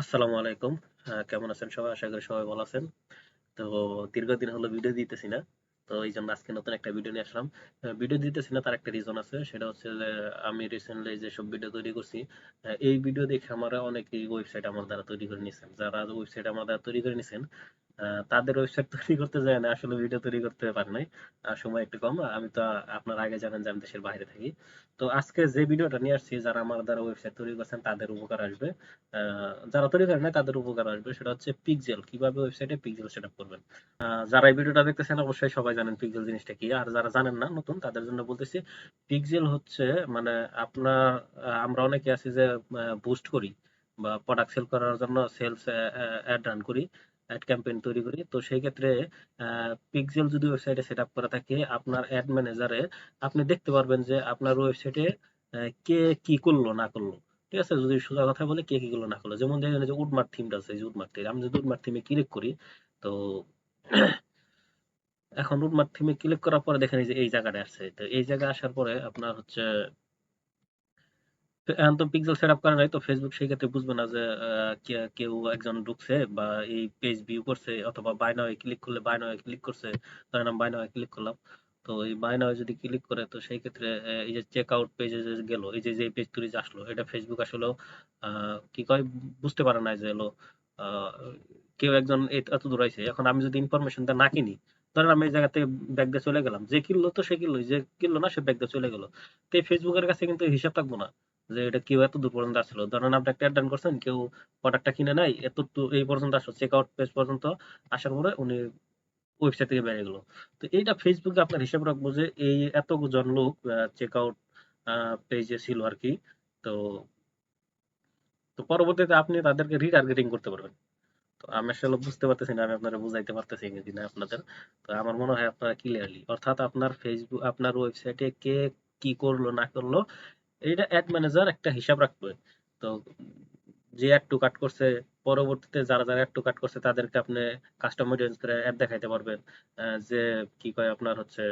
আসসালামু আলাইকুম। কেমন আছেন সবাই? আশা করি সবাই ভালো আছেন। তো দীর্ঘদিন হলো ভিডিও দিতেছি না। তো এই জন্য আজকে নতুন একটা ভিডিও নিয়ে আসলাম। ভিডিও দিতেছি না, তার একটা রিজন আছে। সেটা হচ্ছে যে, আমি রিসেন্টলি যেসব ভিডিও তৈরি করছি এই ভিডিও দেখে আমরা অনেকেই ওয়েবসাইট আমার দ্বারা তৈরি করে নিয়েছেন যারা ওয়েবসাইট আমার দ্বারা তৈরি করে নিয়েছেন তাদের ওয়েবসাইট তৈরি করতে যায় না, আসলে ভিডিও তৈরি করতে পারে নাই। সময় একটু কম, আমি তো আপনার আগে জানেন যে আমি দেশের বাইরে থাকি। তো আজকে যে ভিডিওটা নিয়ে আসছি, যারা আমার দ্বারা ওয়েবসাইট তৈরি করছেন, তাদের উপকার আসবে। যারা তৈরি করে নাই, তাদের উপকার আসবে। সেটা হচ্ছে পিক্সেল কীভাবে ওয়েবসাইটে পিক্সেল সেট করবেন? যারা এই ভিডিওটা দেখতেছেন, অবশ্যই সবাই জানেন পিক্সেল জিনিসটা কি। আর যারা জানেন না, নতুন, তাদের জন্য বলতেছি পিক্সেল হচ্ছে মানে আপনার আমরা অনেকে আছি যে বুস্ট করি বা প্রোডাক্ট সেল করার জন্য সেলস অ্যাড রান করি। অ্যাড ক্যাম্পেইন তৈরি করি। তো সেই ক্ষেত্রে পিক্সেল যদি ওয়েবসাইটে সেট আপ করা থাকে, আপনার অ্যাড ম্যানেজারে আপনি দেখতে পারবেন যে আপনার ওয়েবসাইটে কে কি করল, না করল। ঠিক আছে? যদি সোজা কথা বলে, কে কি করল, না করল। যেমন দেখেন যে উডমার্ক থিমটা আছে যে উডমার্ক থিম আমি যদি উডমার্ক থিমে ক্লিক করি, তো এখন উডমার্ক থিমে ক্লিক করার পরে দেখেন এই যে এই জায়গাটা আসছে। তো এই জায়গায় আসার পরে আপনার হচ্ছে তো পিক্সেল সেট আপ করে নাই, তো ফেসবুক সেই ক্ষেত্রে বুঝবে না যে কেউ একজন ঢুকছে বা এই পেজ ভিউ করছে অথবা বাই নাও ক্লিক করলে বাই নাও ক্লিক করছে। ধরেন আমি বাই নাও ক্লিক করলাম, তো এই বাই নাও যদি ক্লিক করে, তো সেই ক্ষেত্রে এই যে চেক আউট পেজে যে গেল, এই যে যে পেজ তুলে আসলো, এটা ফেসবুক আসলে কি কয়, বুঝতে পারে না যে, হলো কেউ একজন এত দূর আইছে। এখন আমি যদি ইনফরমেশনটা না কিনি, ধরেন আমি এই জায়গা থেকে ব্যাগ দিয়ে চলে গেলাম, যে কিনলো তো সে কিনলো, যে কিনলো না সে ব্যাগ দিয়ে চলে গেলো। তো ফেসবুকের কাছে কিন্তু হিসাব থাকব না। যে এটা কেউ এত দূর পর্যন্ত আসলো? ধরেন আপনি একটা অ্যাড করছেন, কেউ প্রোডাক্টটা কিনে নাই, এত এই পর্যন্ত আসলো চেক আউট পেজ পর্যন্ত আসার পরে উনি ওয়েবসাইট থেকে বেরিয়ে গেল। তো এইটা ফেসবুকে আপনার হিসাব রাখব যে এই এত জন লোক চেক আউট পেজে ছিল আর কি। তো তো পরবর্তীতে আপনি তাদেরকে রিটার্গেটিং করতে পারবেন। তো আমি আসলে বুঝতে পারতেছি না, আমি আপনারা বুঝাইতে পারতেছি কিনা আপনাদের। তো আমার মনে হয় আপনারা ক্লিয়ারলি অর্থাৎ আপনার ফেসবুক আপনার ওয়েবসাইটে কে কি করল, না করল এটা অ্যাড ম্যানেজার একটা হিসাব রাখবে। তো যে অ্যাড টু কাট করছে, পরবর্তীতে যারা যারা অ্যাড টু কাট করছে, তাদেরকে আপনি কাস্টম অডিয়েন্স করে অ্যাড দেখাইতে পারবেন। যে কি কয় আপনার হচ্ছে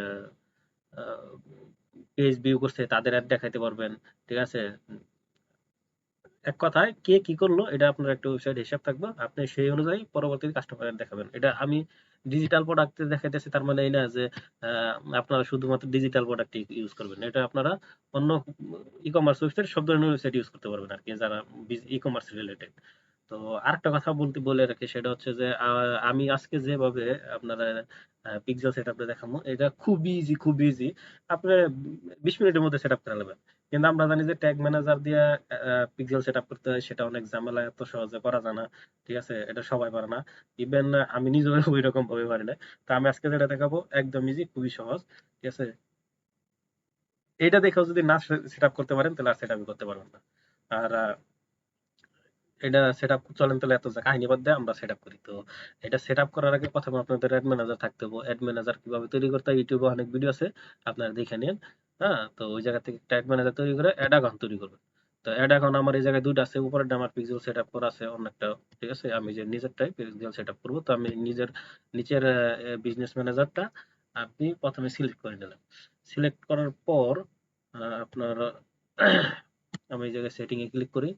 পেজ ভিউ করছে, তাদের অ্যাড দেখাইতে পারবেন। ঠিক আছে? এক কথায় কে কি করল, এটা আপনার একটা ওয়েবসাইট হিসাব থাকবে। আপনি সেই অনুযায়ী পরবর্তীতে কাস্টমার দেখাবেন। এটা আমি ডিজিটাল প্রোডাক্ট দেখাইতেছি, তার মানে এই না যে আপনারা শুধুমাত্র ডিজিটাল প্রোডাক্ট ইউজ করবেন। এটা আপনারা অন্য ই কমার্স ওয়েবসাইট সব ধরনের ওয়েবসাইট ইউজ করতে পারবেন আর কি যারা ই কমার্স রিলেটেড তো আরেকটা কথা বলতে, বলে রাখি, সেটা হচ্ছে যে আমি আজকে যেভাবে আপনারা পিক্সেল সেট আপটা দেখাবো, এটা খুব ইজি খুব ইজি আপনি বিশ মিনিটের মধ্যে সেট আপ করে নেবেন। কিন্তু আমরা জানি যে ট্যাগ ম্যানেজার দিয়ে পিক্সেল সেট আপ করতে হয়, সেটা অনেক ঝামেলা, এত সহজে করা যায় না। ঠিক আছে? এটা সবাই পারে না। ইভেন আমি নিজেও ওই রকম ভাবে পারি না। তো আমি আজকে যেটা দেখাবো, একদম ইজি খুবই সহজ। ঠিক আছে? এটা দেখেও যদি না সেট আপ করতে পারেন, তাহলে আর সেট আপই করতে পারবেন না। আর এটা সেট আপ চলেন তাহলে এত কাহিনী বাদ দিয়ে আমরা সেট আপ করি। তো এটা সেট আপ করার আগে প্রথমে আপনাদের অ্যাড ম্যানেজার থাকতে হবে। অ্যাড ম্যানেজার কীভাবে তৈরি করতে হয় ইউটিউবে অনেক ভিডিও আছে। আপনারা দেখে নিন। হ্যাঁ? তো ওই জায়গা থেকে অ্যাড ম্যানেজার তৈরি করে অ্যাড অ্যাকাউন্ট তৈরি করবেন তো অ্যাড অ্যাকাউন্ট আমার এই জায়গায় দুইটা আছে উপরেরটা আমার পিক্সেল সেট আপ করা আছে, অন্য একটা, ঠিক আছে? আমি যে নিজেরটাই পিক্সেল সেট আপ করব, তো আমি নিজের নিচের বিজনেস ম্যানেজারটা আপনি প্রথমে সিলেক্ট করে নিলেন। সিলেক্ট করার পর আপনার, আমি এই জায়গায় সেটিং এ ক্লিক করি।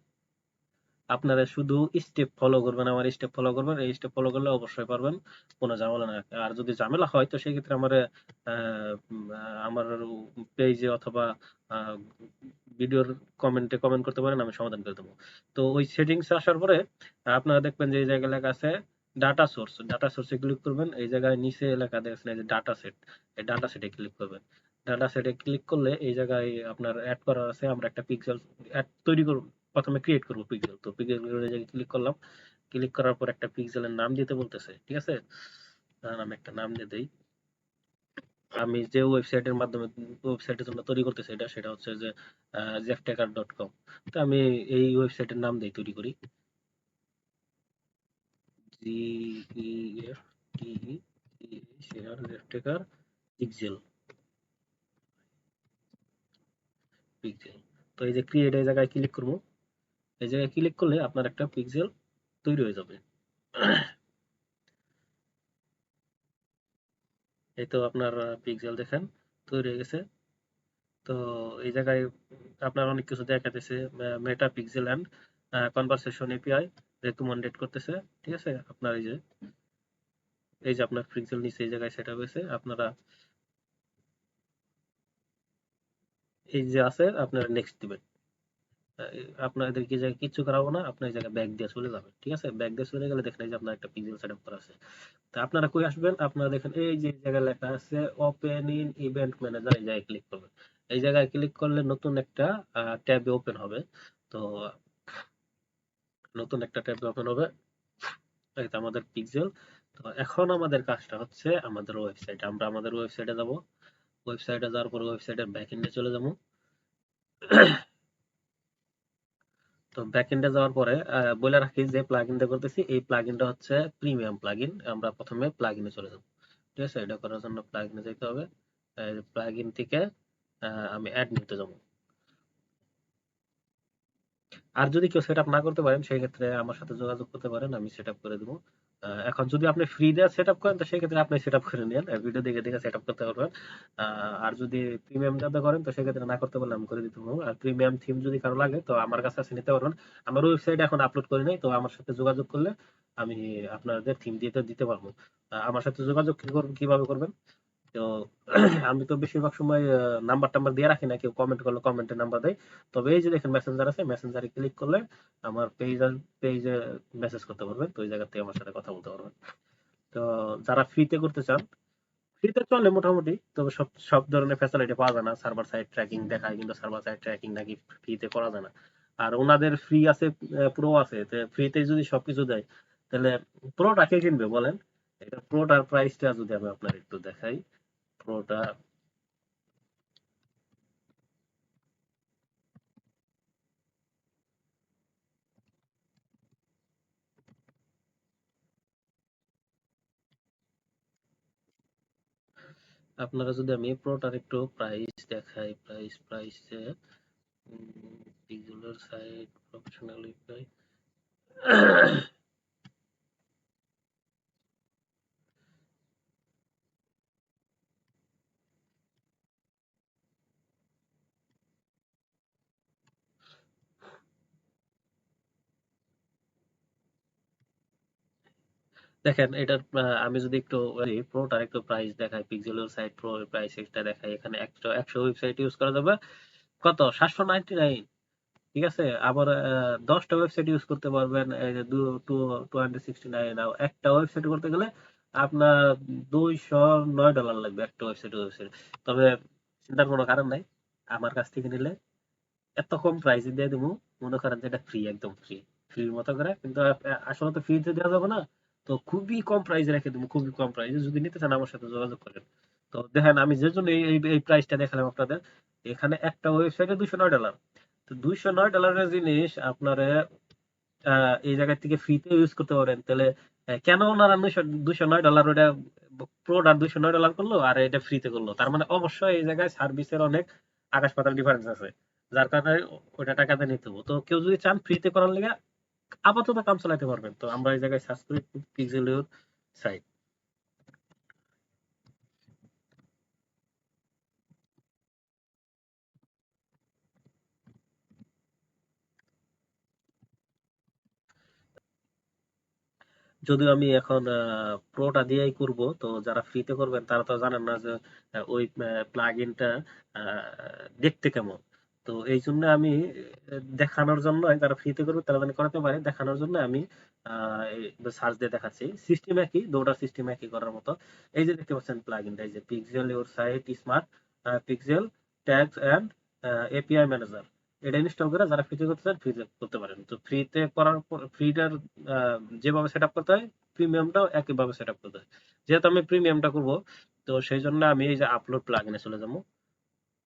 আপনারা শুধু স্টেপ ফলো করবেন, আমার স্টেপ ফলো করবেন, এই স্টেপ ফলো করলে অবশ্যই পারবেন কোনো ঝামেলা না। আর যদি ঝামেলা হয়, তো সেই ক্ষেত্রে আমার আমার পেজে অথবা ভিডিওর কমেন্টে কমেন্ট করতে পারেন, আমি সমাধান করে দেবো। তো ওই সেটিংস আসার পরে, আপনারা দেখবেন যে এই জায়গায় লেখা আছে ডাটা সোর্স ডাটা সোর্সে ক্লিক করবেন, এই জায়গায় নিচে লেখা দেখছেন যে ডাটা সেট এই ডাটা সেটে ক্লিক করবেন। ডাটা সেটে ক্লিক করলে এই জায়গায় আপনার অ্যাড করা আছে, আমরা একটা পিক্সেল অ্যাড তৈরি করব। প্রথমে ক্রিয়েট করব পিক্সেল তো পিক্সেল জায়গায় ক্লিক করলাম। ক্লিক করার পর একটা পিক্সেলের নাম দিতে বলতেছে, ঠিক আছে? ধরেন আমি একটা নাম দিয়ে দেই। আমি যে ওয়েবসাইটের মাধ্যমে ওয়েবসাইটের জন্য তৈরি করতেছি এটা, সেটা হচ্ছে যে জেফটেকার তো আমি এই ওয়েবসাইটের নাম দিয়ে তৈরি করি। জেফটেকার পিক্সেল পিক্সেল তো এই যে ক্রিয়েট এই জায়গায় ক্লিক করব। এই জায়গায় ক্লিক করলে আপনার একটা পিক্সেল তৈরি হয়ে যাবে। এই তো আপনার পিক্সেল দেখেন, তৈরি হয়ে গেছে। তো এই জায়গায় আপনার অনেক কিছু দেখাতেছে Meta pixel and conversation API recommended করতেছে, ঠিক আছে? আপনার এই যে এই যে আপনার পিক্সেল নিচে এই জায়গায় সেট হয়েছে, আপনারা এই যে আছে, আপনারা নেক্সট দিবেন। আপনাদের কি জায়গায় কিছু করাবো না, আপনার জায়গায় ব্যাগ দিয়ে চলে যাবেন ঠিক আছে? ব্যাগ দিয়ে চলে গেলে দেখেন যে আপনার একটা পিক্সেল সেটআপ করা আছে। তো আপনারা কই আসবেন? আপনারা দেখেন এই যে জায়গায় লেখা আছে ওপেন ইন ইভেন্ট ম্যানেজার এই জায়গায় ক্লিক করবেন। এই জায়গায় ক্লিক করলে নতুন একটা ট্যাবে ওপেন হবে। তো নতুন একটা ট্যাবে ওপেন হবে। এই তো আমাদের পিক্সেল তো এখন আমাদের কাজটা হচ্ছে আমাদের ওয়েবসাইট আমরা আমাদের ওয়েবসাইটে যাব। ওয়েবসাইটে যাওয়ার পর ওয়েবসাইটের ব্যাকএন্ডে চলে যাব। তো ব্যাকএন্ডে যাওয়ার পরে বলে রাখি যে প্লাগইনটা করতেছি, এই প্লাগইনটা হচ্ছে প্রিমিয়াম প্লাগইন আমরা প্রথমে প্লাগইনে চলে যাব। ঠিক আছে? এটা করার জন্য প্লাগইনে যেতে হবে। প্লাগইন থেকে আমি অ্যাড নিতে যাব। আর যদি কেউ সেটআপ না করতে পারেন, সেই ক্ষেত্রে আমার সাথে যোগাযোগ করতে পারেন, আমি সেটআপ করে দেবো। এখন যদি আপনি ফ্রি দিয়ে সেটআপ করেন, তো সেক্ষেত্রে আপনি আপনি সেটআপ করে নেন ভিডিও দেখে দেখে সেটআপ করতে পারবেন। আর যদি প্রিমিয়াম দাদা করেন, তো সেক্ষেত্রে না করতে পারলে আমি করে দিতে পারব। আর প্রিমিয়াম থিম যদি কারও লাগে, তো আমার কাছে আছে, নিতে পারবেন। আমার ওয়েবসাইট এখন আপলোড করি নাই, তো আমার সাথে যোগাযোগ করলে আমি আপনাদের থিম দিয়ে দিতে পারব। আমার সাথে যোগাযোগ কীভাবে করবেন? তো আমি তো বেশিরভাগ সময় নাম্বার টাম্বার দিয়ে রাখি না, কেউ কমেন্ট করলে কমেন্টে নাম্বার দেয়। তবে এই যে দেখেন মেসেঞ্জার আছে মেসেঞ্জারে ক্লিক করলে আমার পেজ পেজে মেসেজ করতে পারবেন। তো ওই জায়গা থেকে আমার সাথে কথা বলতে পারবেন। তো যারা ফ্রিতে করতে চান ফ্রিতে চলে মোটামুটি, তবে সব সব ধরনের ফ্যাসিলিটি পাওয়া যায় না। সার্ভার সাইড ট্র্যাকিং দেখায়, কিন্তু সার্ভার সাইড ট্র্যাকিং নাকি ফ্রিতে করা যায় না। আর ওনাদের ফ্রি আছে প্রো আছে। ফ্রিতে যদি সবকিছু দেয়, তাহলে প্রোটা কে কিনবে বলেন? এটা প্রোটার প্রাইসটা যদি আমি আপনার একটু দেখাই। প্রোটা আপনারা যদি আমি প্রোটার একটু প্রাইস দেখাই প্রাইস প্রাইসে পিক্সেলের সাইট প্রফেশনাল দেখেন, এটার আমি যদি একটু প্রোটার একটু প্রাইস দেখাই পিক্সেলের সাইট প্রো এর প্রাইস এটা দেখাই, এখানে একশো একশো ওয়েবসাইট ইউজ করা যাবে। কত? সাতশো নাইনটি নাইন ঠিক আছে? আবার দশটা ওয়েবসাইট ইউজ করতে পারবেন টু হান্ড্রেড সিক্সটি নাইন একটা ওয়েবসাইট করতে গেলে আপনার দুইশো নয় ডলার লাগবে একটা ওয়েবসাইট ওয়েবসাইট তবে চিন্তার কোনো কারণ নাই। আমার কাছ থেকে নিলে এত কম প্রাইসে দিয়ে দেবো। মনে করেন যে এটা ফ্রি একদম ফ্রি ফ্রির মতো করে। কিন্তু আসলে তো ফ্রিতে দেওয়া যাবে না। তো খুবই কম প্রাইসে রেখে দেবো, খুবই কম প্রাইসে যদি নিতে চান আমার সাথে যোগাযোগ করেন। তো দেখেন, আমি যে জন্য এই এই প্রাইসটা দেখালাম আপনাদের, এখানে একটা ওয়েবসাইটে দুশো নয় ডলার তো দুইশো নয় ডলারের জিনিস আপনার এই জায়গা থেকে ফ্রিতে ইউজ করতে পারেন। তাহলে কেন ওনারা দুশো নয় ডলার ওটা প্রোডাক্ট দুশো নয় ডলার করল আর এটা ফ্রিতে করল? তার মানে অবশ্যই এই জায়গায় সার্ভিসের অনেক আকাশ পাতাল ডিফারেন্স আছে। যার কারণে ওটা টাকাতে নিতে হবে। তো কেউ যদি চান ফ্রিতে করার লেগে আপাতত কাম চালাতে পারবেন। তো আমরা এই জায়গায় সার্চ করি পিক্সেলিওর সাইট যদিও আমি এখন প্রোটা দিয়েই করব, তো যারা ফ্রিতে করবেন তারা তো জানেন না যে ওই প্লাগ ইনটা দেখতে কেমন। তো এই জন্য আমি, দেখানোর জন্য যারা ফ্রিতে করবে তারা যেন করাতে পারে। দেখানোর জন্য আমি সার্চ দিয়ে দেখাচ্ছি। সিস্টেম একই দুটা সিস্টেম একই করার মতো। এই যে দেখতে পাচ্ছেন প্লাগ ইনটা এই যে pixel your site smart pixel tags and API manager এটা ইনস্টল করে যারা ফ্রিতে করতে চান ফ্রিতে করতে পারেন। তো ফ্রিতে করার পর ফ্রিটার যেভাবে সেট করতে হয় প্রিমিয়ামটাও একইভাবে সেট করতে হয়। যেহেতু আমি প্রিমিয়ামটা করব, তো সেই জন্য আমি এই যে আপলোড প্লাগইনে চলে যাব।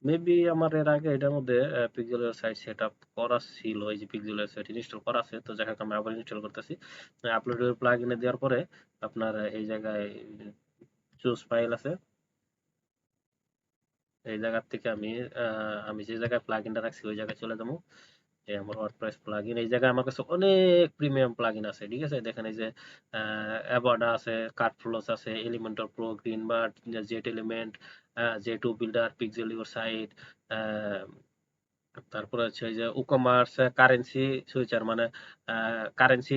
মেবি আমার এর আগে এটার মধ্যে পিক্সেলের সাইট সেট আপ করা ছিল, এই যে পিক্সেলের সাইট ইনস্টল করা আছে, তো যাই হোক আমি আবার ইনস্টল করতেছি। আপলোড প্লাগইনে দেওয়ার পরে আপনার এই জায়গায় চুজ ফাইল আছে। এই জায়গা থেকে আমি আমি যে জায়গায় প্লাগইনটা রাখছি, ওই জায়গায় চলে যাব। এই আমার ওয়ার্ডপ্রেস প্লাগইন এই জায়গায় আমার কাছে অনেক প্রিমিয়াম প্লাগইন আছে, ঠিক আছে? দেখেন এই যে অ্যাবাডা আছে কার্ড ফ্লোস আছে Elementor pro green bird jet element J two builder pixel your site তারপরে হচ্ছে যে উকমার্স কারেন্সি সুইচার মানে কারেন্সি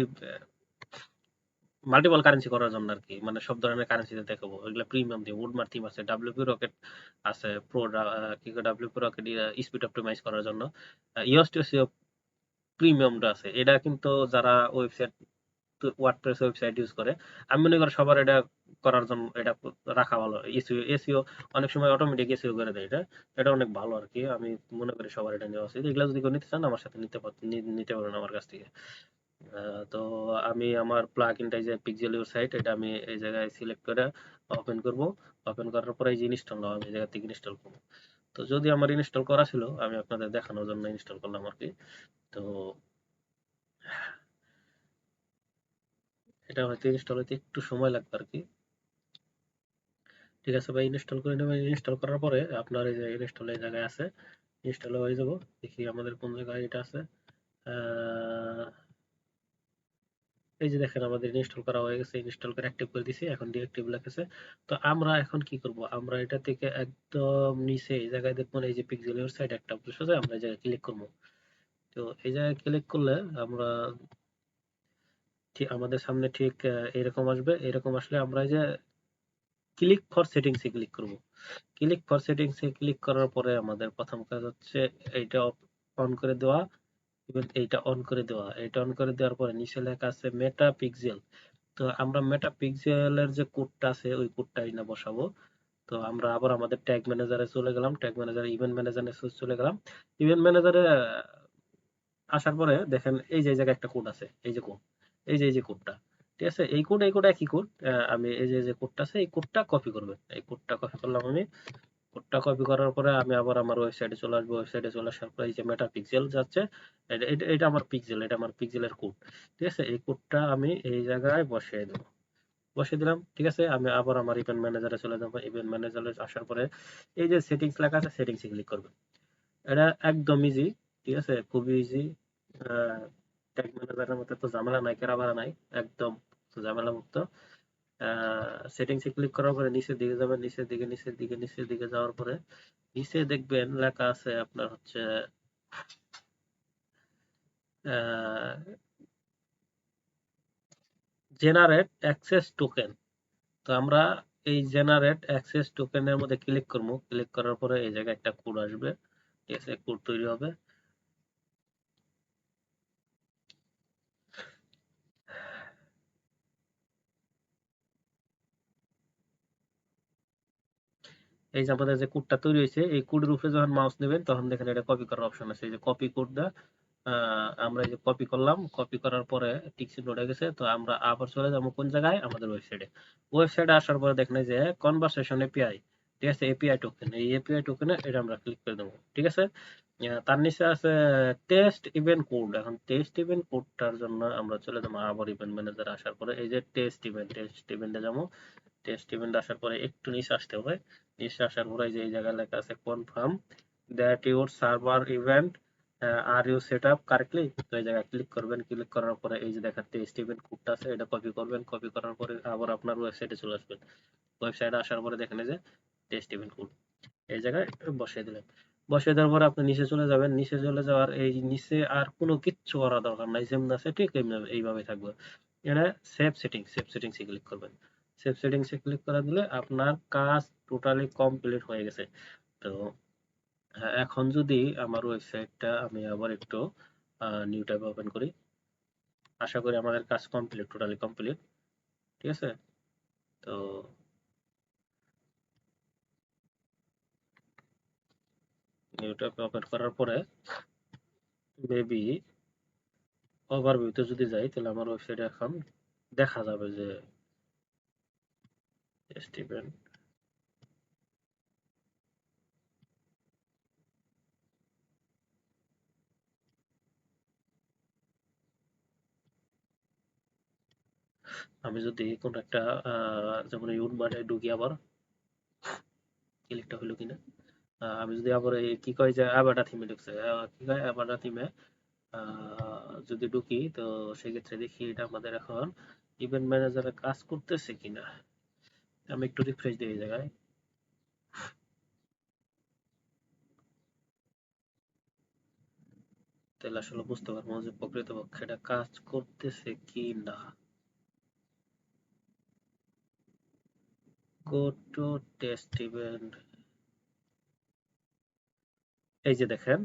মাল্টিপল কারেন্সি করার জন্য আর কি মানে সব ধরনের কারেন্সিতে দেখাবো। এগুলো প্রিমিয়াম দিয়ে উডমার থিম আছে ডাব্লিউপি রকেট আছে প্রো কি ডাব্লিউপি রকেট স্পিড অপটিমাইজ করার জন্য। ইওস্টিও প্রিমিয়ামটা আছে। এটা কিন্তু যারা ওয়েবসাইট ওয়ার্ডপ্রেস ওয়েবসাইট ইউজ করে। আমি মনে করি সবার এটা করার জন্য এটা রাখা ভালো। এসিও এসিও অনেক সময় অটোমেটিক এসিও করে দেয় এটা। এটা অনেক ভালো আর কি আমি মনে করি সবার এটা নেওয়া উচিত। এগুলো যদি কেউ নিতে চান, আমার সাথে নিতে নিতে পারেন আমার কাছ থেকে। তো আমি আমার প্লাগ ইনটা যে পিক্সেল সাইট এটা আমি এই জায়গায় সিলেক্ট করে ওপেন করব। ওপেন করার পরে এই যে ইনস্টল আমি এই জায়গা থেকে ইনস্টল করব। তো যদি আমার ইনস্টল করা ছিল, আমি আপনাদের দেখানোর জন্য ইনস্টল করলাম আর কি তো এটা হয়তো ইনস্টল হতে একটু সময় লাগবে আর কি ঠিক আছে ভাই ইনস্টল করে নেবেন। ইনস্টল করার পরে আপনার এই যে ইনস্টল এই জায়গায় আছে ইনস্টল হয়ে যাব। দেখি আমাদের কোন জায়গায় এটা আছে। এই যে দেখেন আমাদের ইনস্টল করা হয়ে গেছে। ইনস্টল করে অ্যাক্টিভ করে দিছি, এখন ডিঅ্যাক্টিভ লেখেছে তো আমরা এখন কি করব? আমরা এটা থেকে একদম নিচে এই জায়গায় দেখবেন এই যে পিক্সেল ওয়েবসাইট একটা অপশন আছে, আমরা এই জায়গায় ক্লিক করব। তো এই জায়গায় ক্লিক করলে আমরা ঠিক, আমাদের সামনে ঠিক এরকম আসবে। এরকম আসলে আমরা যে ক্লিক ফর সেটিংসে ক্লিক করব। ক্লিক ফর সেটিংসে ক্লিক করার পরে আমাদের প্রথম কাজ হচ্ছে এইটা অন করে দেওয়া ইভেন এইটা অন করে দেওয়া। এটা অন করে দেওয়ার পরে নিচে লেখা আছে মেটা পিক্সেল তো আমরা মেটা পিক্সেলের যে কোডটা আছে, ওই কোডটা না বসাবো। তো আমরা আবার আমাদের ট্যাগ ম্যানেজারে চলে গেলাম। ট্যাগ ম্যানেজার ইভেন্ট ম্যানেজারে চলে গেলাম। ইভেন্ট ম্যানেজারে আসার পরে দেখেন এই যে জায়গায় একটা কোড আছে। এই যে কোড এই যে এই যে কোডটা ঠিক আছে? এই কোড এই কোড একই কোড আমি এই যে যে কোডটা আছে, এই কোডটা কপি করবেন এই কোডটা কপি করলাম আমি। কোডটা কপি করার পরে আমি আবার আমার ওয়েবসাইটে চলে আসব। ওয়েবসাইটে চলে আসার পরে এই যে মেটা পিক্সেল যাচ্ছে, এটা আমার পিক্সেল এটা আমার পিক্সেলের কোড ঠিক আছে? এই কোডটা আমি এই জায়গায় বসিয়ে দেবো। বসিয়ে দিলাম, ঠিক আছে? আমি আবার আমার ইভেন্ট ম্যানেজারে চলে যাব। ইভেন্ট ম্যানেজারে আসার পরে এই যে সেটিংস লেখা আছে সেটিংসে ক্লিক করবেন এটা একদম ইজি ঠিক আছে? খুবই ইজি ট্যাগ ম্যানেজারের মধ্যে তো ঝামেলা নাই কেরাবারা নাই, একদম ঝামেলা মুক্ত সেটিংসে ক্লিক করার পরে নিচের দিকে যাবেন, নিচের দিকে নিচের দিকে নিচের দিকে যাওয়ার পরে নিচে দেখবেন লেখা আছে আপনার হচ্ছে জেনারেট অ্যাক্সেস টোকেন তো আমরা এই জেনারেট অ্যাক্সেস টোকেনের মধ্যে ক্লিক করব। ক্লিক করার পরে এই জায়গায় একটা কোড আসবে। ঠিক আছে কোড তৈরি হবে। এই যে আমাদের যে কোডটা তৈরি হয়েছে, এই কোডের উপরে যখন মাউস নেবেন, তখন দেখেন এটা কপি করার অপশন আছে। এই যে কপি কোডটা আমরা এই যে কপি করলাম কপি করার পরে টিকসিন উঠে গেছে। তো আমরা আবার চলে যাব কোন জায়গায়? আমাদের ওয়েবসাইটে ওয়েবসাইটে আসার পরে দেখেন যে কনভারসেশন এপিআই ঠিক আছে? এপিআই টোকেন এই এপিআই টোকেনে এটা আমরা ক্লিক করে দেবো, ঠিক আছে? তার নিচে আছে টেস্ট ইভেন্ট কোড এখন টেস্ট ইভেন্ট কোডটার জন্য আমরা চলে যাব আবার ইভেন্ট ম্যানেজার আসার পরে। এই যে টেস্ট ইভেন্ট টেস্ট ইভেন্টে যাব। টেস্ট ইভেন্ট আসার পরে একটু নিচে আসতে হবে। নিচে আসার পরে যে এই জায়গায় লেখা আছে confirm that your server event are you set up correctly তো এই জায়গায় ক্লিক করবেন। ক্লিক করার পরে এই যে দেখা টেস্ট ইভেন্ট কোডটা আছে, এটা কপি করবেন। কপি করার পরে আবার আপনার ওয়েবসাইটে চলে আসবেন। ওয়েবসাইটে আসার পরে দেখেন যে টেস্ট ইভেন্ট কোড এই জায়গায় বসিয়ে দিলেন। বসিয়ে দেওয়ার পরে আপনি নিচে চলে যাবেন। নিচে চলে যাওয়ার এই নিচে আর কোনো কিচ্ছু করা দরকার নাই। যেমন আছে ঠিক এইভাবে থাকবে। এটা সেভ সেটিং সেভ সেটিংসে ক্লিক করবেন। সেভ সেটিংসে ক্লিক করে দিলে আপনার কাজ টোটালি কমপ্লিট হয়ে গেছে। তো এখন যদি আমার ওয়েবসাইটটা আমি আবার একটু নিউ ট্যাব ওপেন করি, আশা করি আমাদের কাজ কমপ্লিট টোটালি কমপ্লিট ঠিক আছে? তো নিউ ট্যাব ওপেন করার পরে মেবি ওভারভিউতে যদি যাই, তাহলে আমার ওয়েবসাইটে এখন দেখা যাবে যে স্টিভেন আমি যদি কোন একটা যেমন ইউন মানে ঢুকি আবার ক্লিকটা হলো কিনা আমি যদি আবার কি কয় যে অ্যাবাটা থিমে ঢুকছে কি কয় অ্যাবাটা থিমে যদি ঢুকি, তো সেক্ষেত্রে দেখি এটা আমাদের এখন ইভেন্ট ম্যানেজারে কাজ করতেছে কিনা। আমি একটু রিফ্রেশ দিই এই জায়গায়। তাহলে আসলে বুঝতে পারব যে প্রকৃতপক্ষে এটা কাজ করতেছে কি না। Go to test event এই যে দেখেন,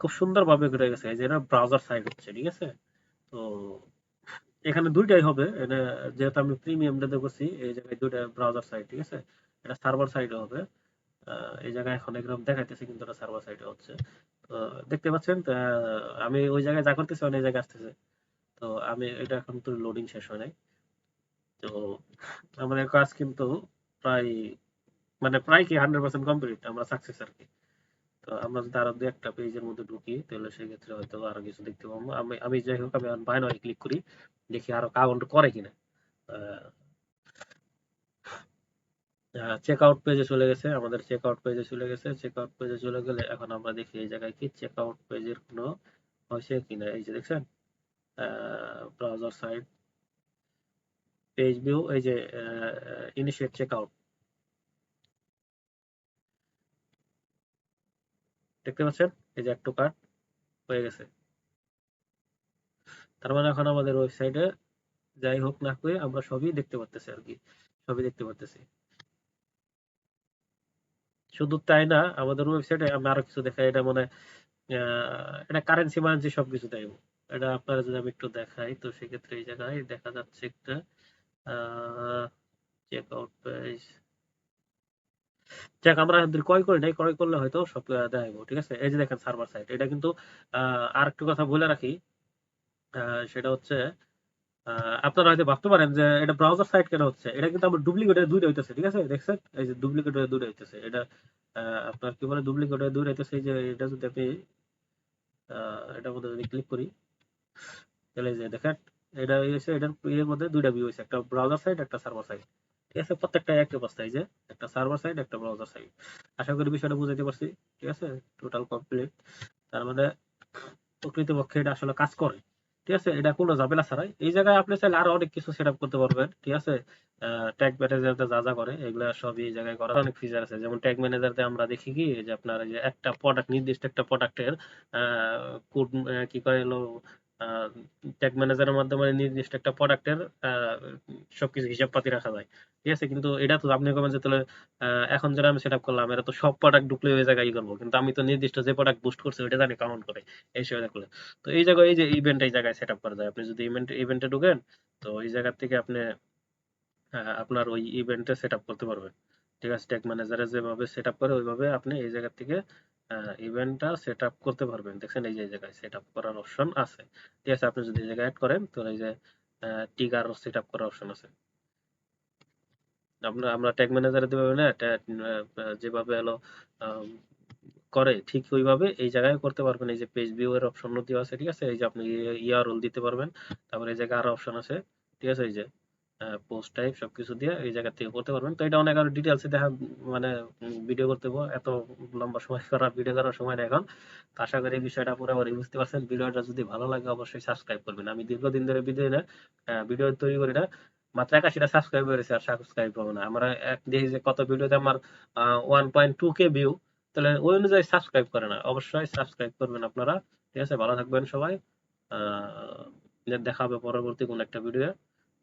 খুব সুন্দরভাবে ঘুরে গেছে। এই যে এটা ব্রাউজার সাইড হচ্ছে, ঠিক আছে? তো এখানে দুইটাই হবে। যেহেতু আমি প্রিমিয়াম ডেতে করছি এই জায়গায় দুইটা ব্রাউজার সাইড ঠিক আছে? এটা সার্ভার সাইডে হবে। এই জায়গায় এখন এরকম দেখাইতেছে, কিন্তু এটা সার্ভার সাইডে হচ্ছে। তো দেখতে পাচ্ছেন আমি ওই জায়গায় যা করতেছি অনেক জায়গায় আসতেছে। তো আমি এটা এখন তো লোডিং শেষ হয় নাই। তো আমাদের কাজ কিন্তু প্রায় মানে প্রায় কি হান্ড্রেড পার্সেন্ট কমপ্লিট আমরা সাকসেস আর কি। তো আমরা যদি আরও দু একটা পেজের মধ্যে ঢুকি, তাহলে সেক্ষেত্রে হয়তো আরও কিছু দেখতে পাবো। আমি আমি যাই হোক, আমি বাইনারি ক্লিক করি, দেখি আরও কাউন্ট করে কিনা। চেক আউট পেজে চলে গেছে, আমাদের চেক আউট পেজে চলে গেছে। চেক আউট পেজে চলে গেলে এখন আমরা দেখি এই জায়গায় কি চেক আউট পেজের কোনো হয়েছে কিনা। এই যে দেখছেন ব্রাউজার সাইট পেজ ভিউ এই যে ইনিশিয়েট চেক আউট দেখতে পাচ্ছেন? এই যে একটু কার্ড হয়ে গেছে। তার মানে এখন আমাদের ওয়েবসাইটে যাই হোক না করে আমরা সবই দেখতে পারতেছি আর কি। সবই দেখতে পারতেছি। শুধু তাই না, আমাদের ওয়েবসাইটে আমি আরও কিছু দেখাই। এটা মানে এটা কারেন্সি মারেন্সি সবকিছু দেয় এটা আপনারা যদি আমি একটু দেখাই, তো সেক্ষেত্রে এই জায়গায় দেখা যাচ্ছে একটা চেক আউট পেজ যাক, আমরা ক্রয় করি নাই, ক্রয় করলে হয়তো সব দেখাবো ঠিক আছে? এই যে দেখেন সার্ভার সাইট এটা কিন্তু আর একটু কথা বলে রাখি সেটা হচ্ছে আপনারা হয়তো ভাবতে পারেন যে এটা ব্রাউজার সাইট কেন হচ্ছে? এটা কিন্তু আমার ডুপ্লিকেট দুইটা হইতেছে, ঠিক আছে? দেখছেন? এই যে ডুপ্লিকেট দুইটা হইতেছে, এটা আপনার কি বলে ডুপ্লিকেট দুইটা হইতেছে যে এটা যদি আপনি এটার মধ্যে যদি ক্লিক করি, তাহলে যে দেখেন, এটা হয়েছে এটার এর মধ্যে দুইটা ভিউ হয়েছে একটা ব্রাউজার সাইট একটা সার্ভার সাইট ঠিক আছে? প্রত্যেকটা একই অবস্থা, এই যে একটা সার্ভার সাইট একটা ব্রাউজার সাইট আশা করি বিষয়টা বুঝাইতে পারছি, ঠিক আছে? টোটাল কমপ্লিট তার মানে প্রকৃতপক্ষে এটা আসলে কাজ করে, ঠিক আছে? এটা কোনো ঝামেলা ছাড়াই। এই জায়গায় আপনি চাইলে আরও অনেক কিছু সেট করতে পারবেন, ঠিক আছে? ট্যাগ ম্যানেজারতে যা যা করে, এগুলো সবই এই জায়গায় করার অনেক ফিচার আছে। যেমন ট্যাগ ম্যানেজারতে আমরা দেখি কি যে আপনার যে একটা প্রোডাক্ট নির্দিষ্ট একটা প্রোডাক্টের কোড কি করে ট্যাগ ম্যানেজারের মাধ্যমে নির্দিষ্ট একটা প্রোডাক্টের সবকিছু হিসাব পাতি রাখা যায়। ঠিক আছে? কিন্তু এটা তো আপনি কবেন যে তাহলে এখন যেটা আমি সেট করলাম এটা তো সব প্রোডাক্ট ঢুকলে ওই জায়গায় করব কিন্তু আমি তো নির্দিষ্ট যে প্রোডাক্ট বুস্ট করছি, ওইটা জানি কাউন্ট করে, এই হিসেবে দেখলে তো এই জায়গায়, এই যে ইভেন্ট এই জায়গায় সেট আপ করা যায়। আপনি যদি ইভেন্ট ইভেন্টে ঢুকেন, তো এই জায়গা থেকে আপনি আপনার ওই ইভেন্টে সেট আপ করতে পারবেন। ঠিক আছে? ট্যাগ ম্যানেজারে যেভাবে সেট আপ করে, ওইভাবে আপনি এই জায়গা থেকে ইভেন্টটা সেট আপ করতে পারবেন। এই যে জায়গায় করার অপশন আছে। ঠিক আছে, আপনি যদি অ্যাড করেন তো এই যে করার অপশন আছে। আমরা আমরা ট্যাগ ম্যানেজারে যেভাবে না যেভাবে হলো করে, ঠিক ওইভাবে এই জায়গায় করতে পারবেন। এই যে পেজ ভিউ এর অপশন দেওয়া আছে, ঠিক আছে? এই যে, আপনি ইআরএল দিতে পারবেন। তারপরে এই জায়গায় আরও অপশন আছে। ঠিক আছে, এই যে পোস্ট টাইপ সবকিছু দিয়ে এই জায়গা থেকে করতে পারবেন। তো এটা অনেক আরও ডিটেলসে দেখা মানে ভিডিও করতে হবে। এত লম্বা সময় করা ভিডিও করার সময় নেই এখন। তো আশা করি বিষয়টা পুরোপুরি বুঝতে পারছেন। ভিডিওটা যদি ভালো লাগে, অবশ্যই সাবস্ক্রাইব করবেন। আমি দীর্ঘদিন ধরে ভিডিও না ভিডিও তৈরি করি না। মাত্র একাশিটা সাবস্ক্রাইব হয়েছে আর সাবস্ক্রাইব পাবো না। আমরা এক দেখি যে কত ভিডিওতে আমার one point two K view তাহলে ওই অনুযায়ী সাবস্ক্রাইব করে না। অবশ্যই সাবস্ক্রাইব করবেন আপনারা। ঠিক আছে? ভালো থাকবেন সবাই। দেখা হবে পরবর্তী কোন একটা ভিডিও